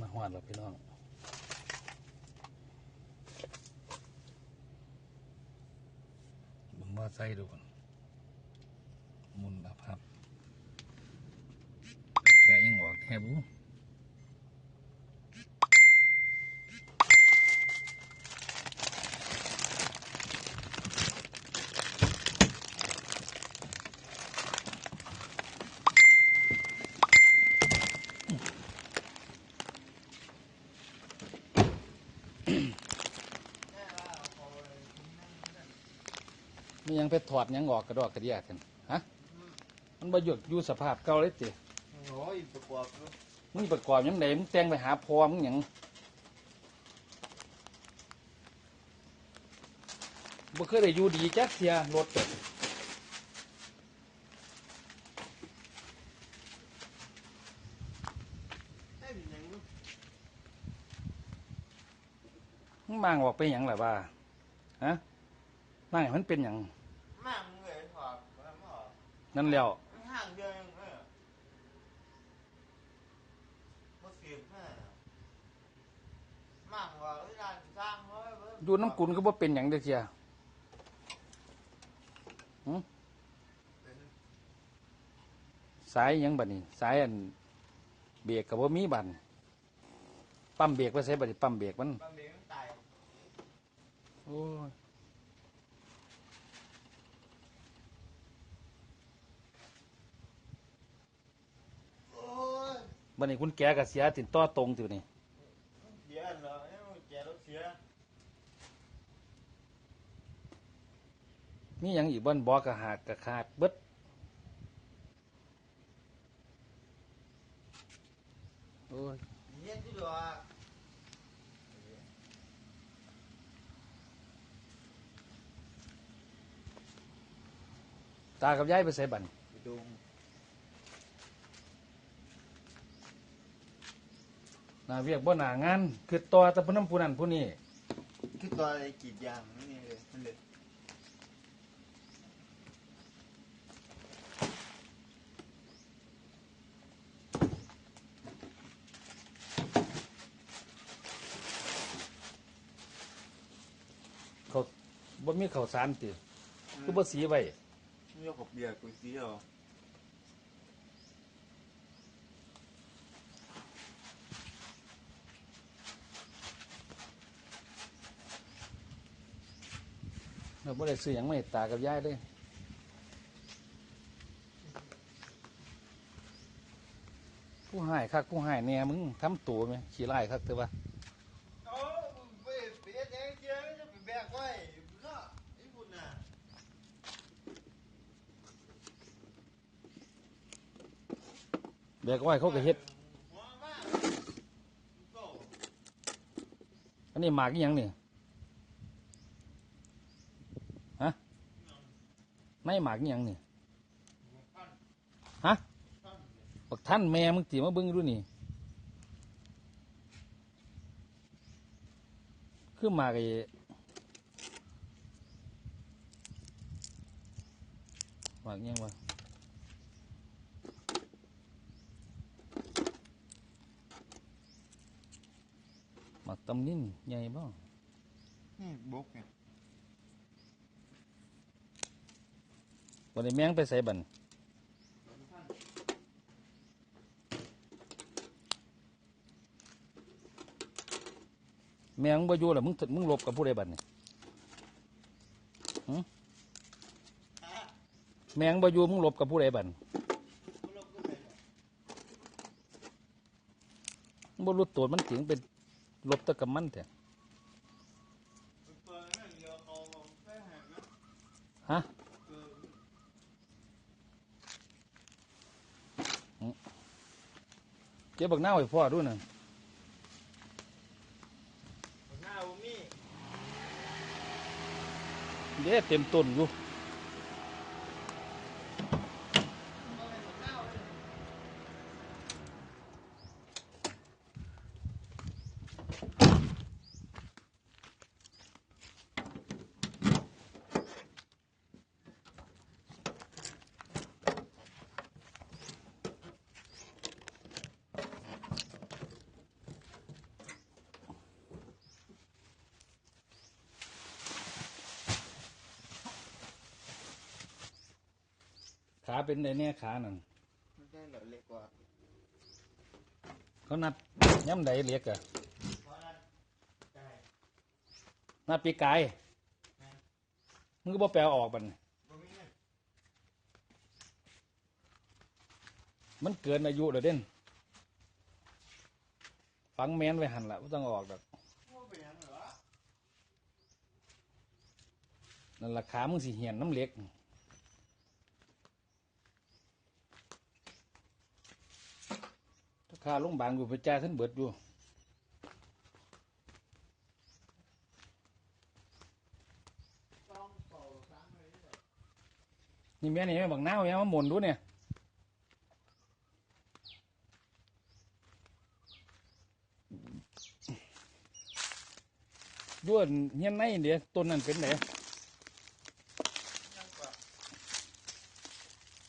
มาหอดแล้วพี่น้องบึงว่าใส่ดูก่อนมุนแบบครับแกยังออกแทบบู ยังไปถอดหยังออกกระดอกกระเดียกันฮะมันบ่หยุดอยู่สภาพเก่าเลยติโอ้ยประกอบดูมึงประกอบหยังไงมึงแต่งไปหาพอมึงหยังบ่เคยได้อยู่ดีจักเทียรถให้เป็นหยังดูมึงมางออกไปหยังล่ะว่าฮะมางให้มันเป็นหยัง มากมึงเลยถอดมาไม่ออก นั่นแล้วมันห่างเดียวเองเออมาเสียบแม่มากกว่าเวลาสร้างไว้เว้ยอยู่น้ำกุนก็บ่เป็นหยังเด้อเทียเป็นสายหยังบัดนี้ สายอันเบรกก็บ่มีบัดปั๊มเบรกไว้ใส่บัดนี้ปั๊มเบรกมัน บางเด็กมันตาย โอ้ย โอ้ย บัดนี้คุณแกก็เสียติดต่อตรงตินี่เสียเหรอเนี่ยมันแกรถเสียมีหยังอีกบ่นบอกกะหักกะขาดเบิดโอ้ยเย็นที่ดอกตากับยายไปใส่บัดนไปดูห นาเวียกบ่หนางานคือต่อแต่ผู้นั้นผู้นั้นผู้นี้คือตัวอะไรกรีดยางนี่เลยมันเลยเขาบ่มีข้าวสารติคือบ่สีไว้ไม่ยกกับเบียร์กูเสียเอา เราบ่ได้ซื้อหยังไม่ตากับยายเลยผู้ให้คักผู้ให้แน่มึงทำตัวไหมขี้ไล่คักเถอะวะเอาไปเบียร์แดงเสียจะไปแบกไว้เนาะไอ้บุญน่ะแบกไว้เขาก็เฮ็ดหัวมากโตอันนี้หมากอีหยังนี่ฮ ไม่หมากยังนี่ฮะบักท่านแม่มึงตีมาเบิ่งดูนี่ คือหมากไอ้หมากยังวะหมากตำนิ่นใหญ่บ่นี่บกเนี่ย วันนี้แมงไปใส่บันแมงบ่อยู่แล้วมึงมึงลบกับผู้ใดบัดนี่หึแมงบ่อยู่มึงลบกับผู้ใดบัดมึงบ่รู้ตัวมันถึงเป็นลบตะกับมันแต่ฮะ เจ็บบักหน้าไว้พ่อดูน่ะหน้าบ่มีเด้เต็มต้นอยู่ ขาเป็นไดแน่ขานั่นไม่ใช่เหรอเล็กกว่าเขานัดย้ำใดเล็กอะเพราะนั้นใช่นัดปีกายมึงก็บ่แปลออกบันมันเกินอายุแล้วเด่นฟังแมนไว้หันละไม่ต้องออกดอกบ่เป็นหยังเหรอนั่นราคามึงสิเหียนน้ำเล็ก ราคาลงบางอยู่ไปจ่ายท่านเบิดอยู่ต้องเป่าซ้ำเลยนี่แหละนี่แม่นี่แม่บักน้าวแม่มาหมุนดูเนี่ยด้วนเฮียนในเดี๋ยวต้นนั้นเป็นไหนยังกว่า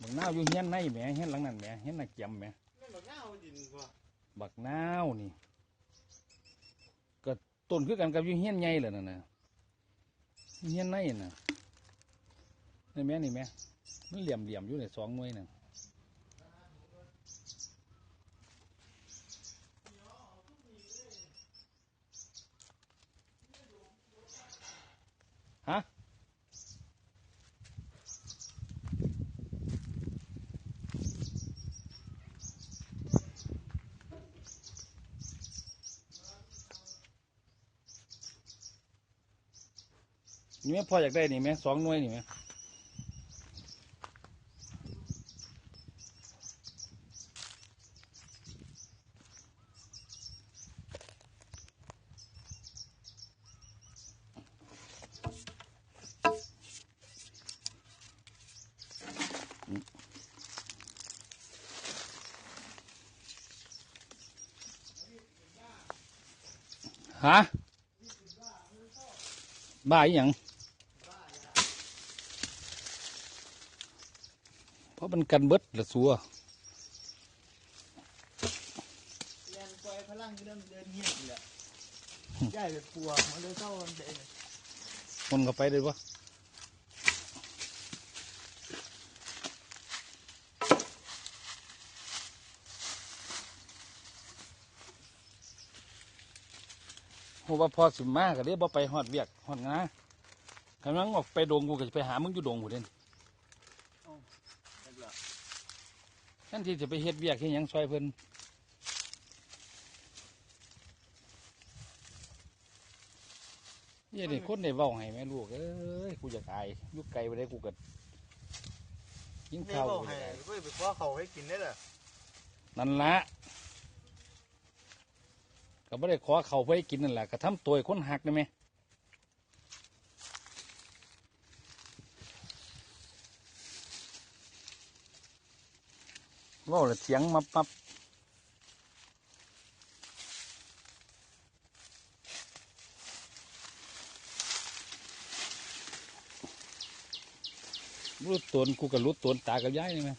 บักน้าวอยู่เฮียนในแหม่เฮียนหลังนั้นแหม่เฮียนน่ะเกียมแหม่แม่น บักนาวนี่ ก็ต้นคือกันกับยูเฮียนใหญ่เลยนั่นน่ะเฮียนในน่ะนี่แม่นี่แม่มันเหลี่ยมเหลี่ยมอยู่ในสองหน่วยน่ะ ม่พออยากได้นี่แม่สองหน่วยนี่แม่ฮะบ้าอีหยัง เพราะมันกันเบิดละสัวเรียนปล่อยพลังเดินเดินเงียบนี่แหละย้ายไปปัวมันเลยเข้ามันเองมันก็ไปเลยวะโหว่าพอสิมากก็เลยบ่ไปฮอดเวียกฮอดงากำลังออกไปดงกูก็จะไปหามึงอยู่ดงกูเด่น นั่นแหละ นั่นที่จะไปเฮ็ดเวียกเฮ็ดหยังซอยเพิ่นนี่นี่คนได้เว้าให้แม่ลูกเอ้ยกูอยากอายอยู่ไกลไปได้กูก็ยิงนี่ข้าวบอกกูให้ได้เว้ยไปขอเขาให้กินได้เหรอนั่นละก็ไม่ได้ขอเขาไปกินนั่นแหละก็ทำตัวให้คนหักได้ไหม ว่าแล้วเสียงมาปั๊บรู้ตนกูกับรู้ตนตากับย้ายนี่ไหม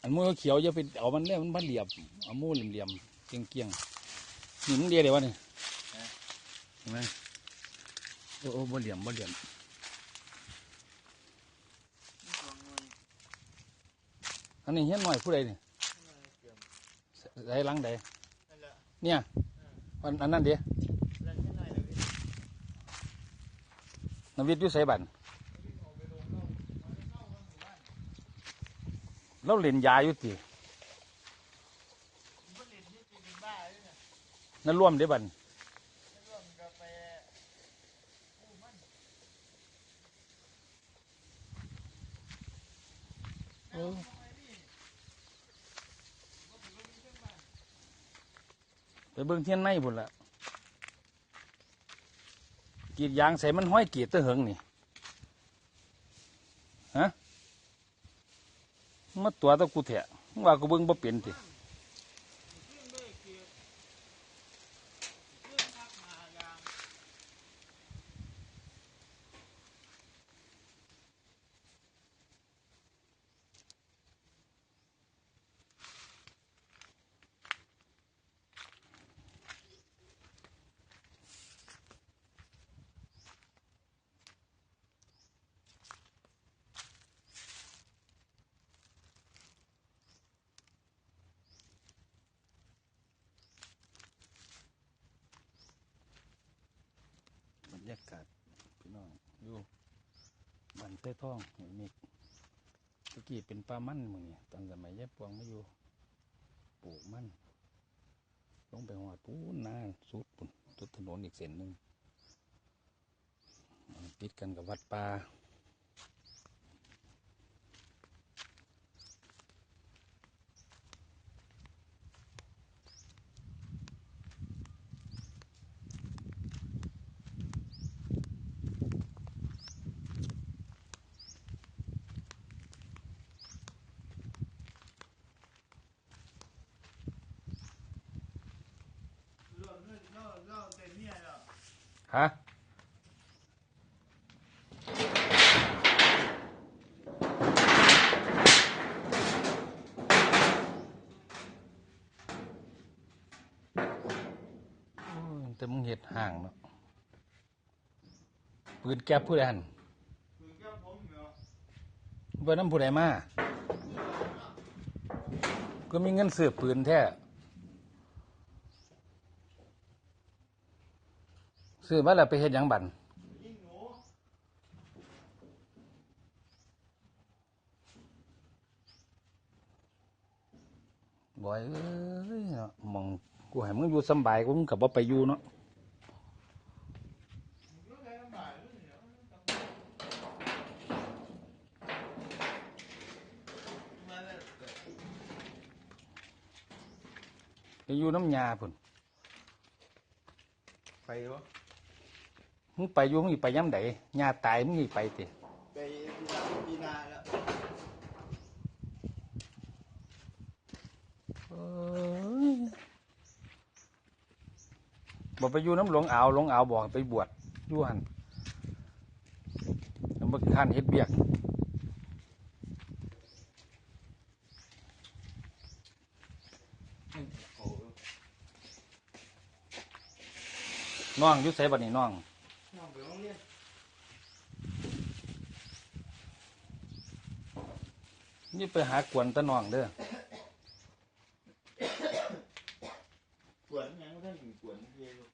อันมือเขียวอย่าไปเอามันเลยมันมันเหลี่ยมเอามูเหลี่ยมเหลี่ยมเกียงเกียงๆนี่มันเดียวเดี๋ยววะนี่เห็นไหมโอ้โอ้บ่เหลี่ยมบ่เหลี่ยม สองหน่วย อันนี้เห็นหน่อยผู้ใดนี่เตรียมใส่หลังใดนั่นแหละเนี่ยอันอันนั้นเดียวเล่นแค่ไหนเลยพี่นวิทย์อยู่ใส่บันเราเล่นยาอยู่ติผมก็เล่นที่จริงเป็นบ้าเลยเนี่ยนั่นร่วมเด้บัน แล้วร่วมกับไปกู้มัน เออไป เบิ่งเทียนในบุญละกีดยางใส่มันห้อยกีดตะเหิงนี่ฮะมาตัวตะกูแถะว่ากูเบิ่งบ่เปลี่ยนติ บ้านเต้ท่องหอยเมกตะกี้เป็นปลามั่นมึงเนี่ยตอนสมัยยายปวงมาอยู่ปลูกมั่นลงไปหอดปูนนาสุดปุ่นสุดถนนอีกเส้นหนึ่งปิดกันกับวัดป่า เรื่องเรื่องเล่าเล่าแต่เนี่ยเนาะ ฮะโอ้ยแต่มึงเห็ดห่างเนาะ ปืนแก๊ปผู้ใดหันคือแค่ผมเนาะเบอร์น้ำผู้ใดมาก็มีเงินซื้อปืนแท้ซื้อมาแล้วไปเฮ็ดหยังบันยิงหนูบ่อยเอ้ยเนาะมองกูให้มึงอยู่สบายกูมึงกับว่าไปอยู่เนาะ เรื่องอะไรลำบากเรื่องเนี่ยมาเลย ไปอยู่ น้ำยาพุ่นไปวะมึงไปอยู่มึงสิไปย่ำใดยาตายมึงสิไปติไปปีนาปีนาแล้วเอ้ยบอกไปอยู่น้ำหลวงอ่าวหลวงอ่าวบอกให้ไปบวชอยู่หันแล้วมาท่านเฮ็ดเบียก น้องอยู่ไสบัดนี้น้อง น้องไปโรงเรียนนี่ไปหากวนตะน้องเด้อ กวนยังไม่ได้ถึงกวนเยลูก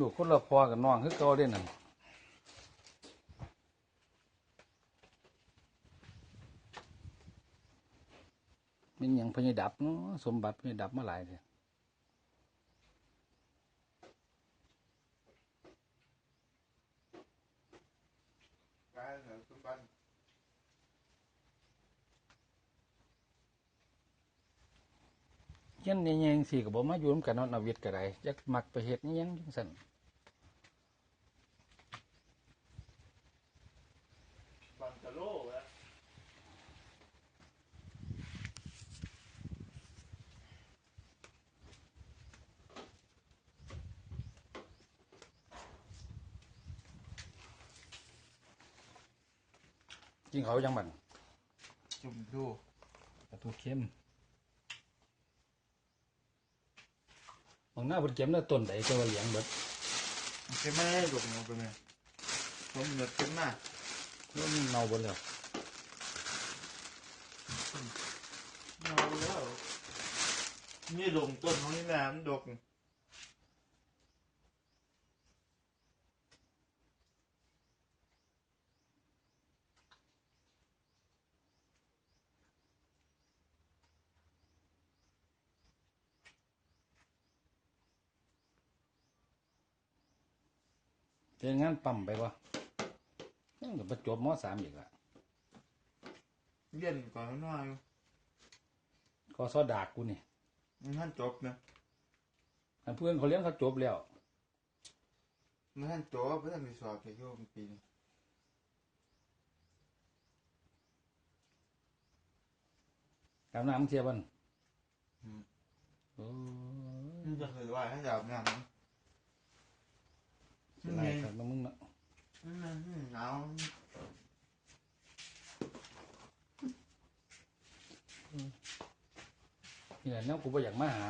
ลูกคนละพอกับน้องคือเก่าเด้นั่นมันหยังพญดับเนาะสมบัติพญดับมาหลายเด้อ กายเหนือสมบัติ ยันนี่ยังสี่ก็บ่มาอยู่นำกันเนาะนาวิทย์ก็ได้จักมักไปเฮ็ดอิหยังจังซั่นบังกะโลแล้วกินเขาวยังบันจุ่มดูปลาทูเค็ม บางหน้าเพิ่นเก็บหน้าต้นใดก็ว่าเหลียงเบิดมันจะไม่ได้หลงลงไปเลยผมเหนือขึ้นมาแล้วมันเน่าเบิดแล้วเอาแล้วนี่ลงต้นของนี่น้ำดก เฮ็ดงานปั๊มไปบ่ยังก็บ่จบม .3 อีกล่ะเย็นก่อนหน่อยก็ซอดากกูนี่มันท่านจบนะอันเพื่อนเขาเลี้ยงเขาจบแล้วมันท่านจบเพื่อนมีสอบแค่ช่วงปีนี้อาบน้ำเทียบันโอ้มันจะเคยว่าให้จับงานนะสิไล่ครับน้ำมึงเนาะอืมหนาวนี่แหละแนวกูบ่อยากมาหา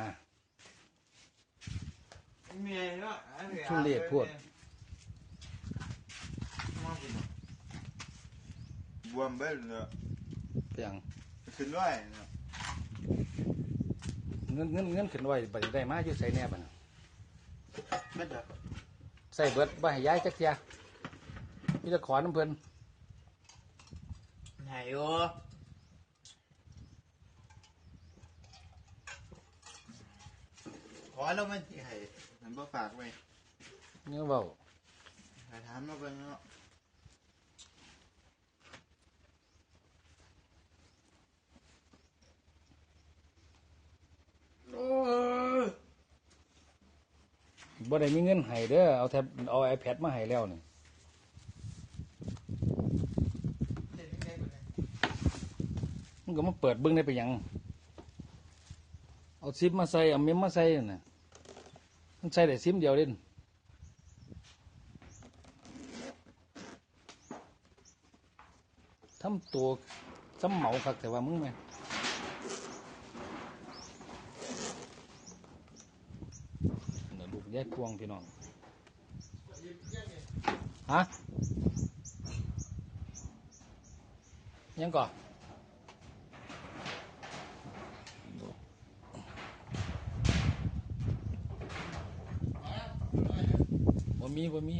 เมียก็อันนี้ทุเรศพวกมาเป็นบวมเบิ้ลเลยเปียงขึ้นด้วยเนาะเงินเงินเงินขึ้นไว้บัดนี้ได้มาอยู่ไสแน่บัดน่ะเบ็ดอะ ใส่เบิดบ่ให้ย้ายจักเทียมีแต่ขอน้ำเพิ่นไหนโอขอแล้วมันสิให้มันบ่ฝากไว้เนื้อเบาถ้าถามมาเบิ่งเนาะโอ้ย บ่ได้มีเงินให้เด้อเอาแท็บเอาไอแพดมาให้แล้วนี่เล่นยังไงบ่ได้มันก็มาเปิดเบิ่งได้ไปยัง เอาซิปมาใส่ เอาเมมมาใส่นั่นน่ะมันใส่ได้ซิมเดียวเด่นทำตัวซ้ำเหมาคักแต่ว่ามึงไหมเดี๋ ยวดูแยกพวงพี่น้องฮะยังก่อนบ่มีบ่มี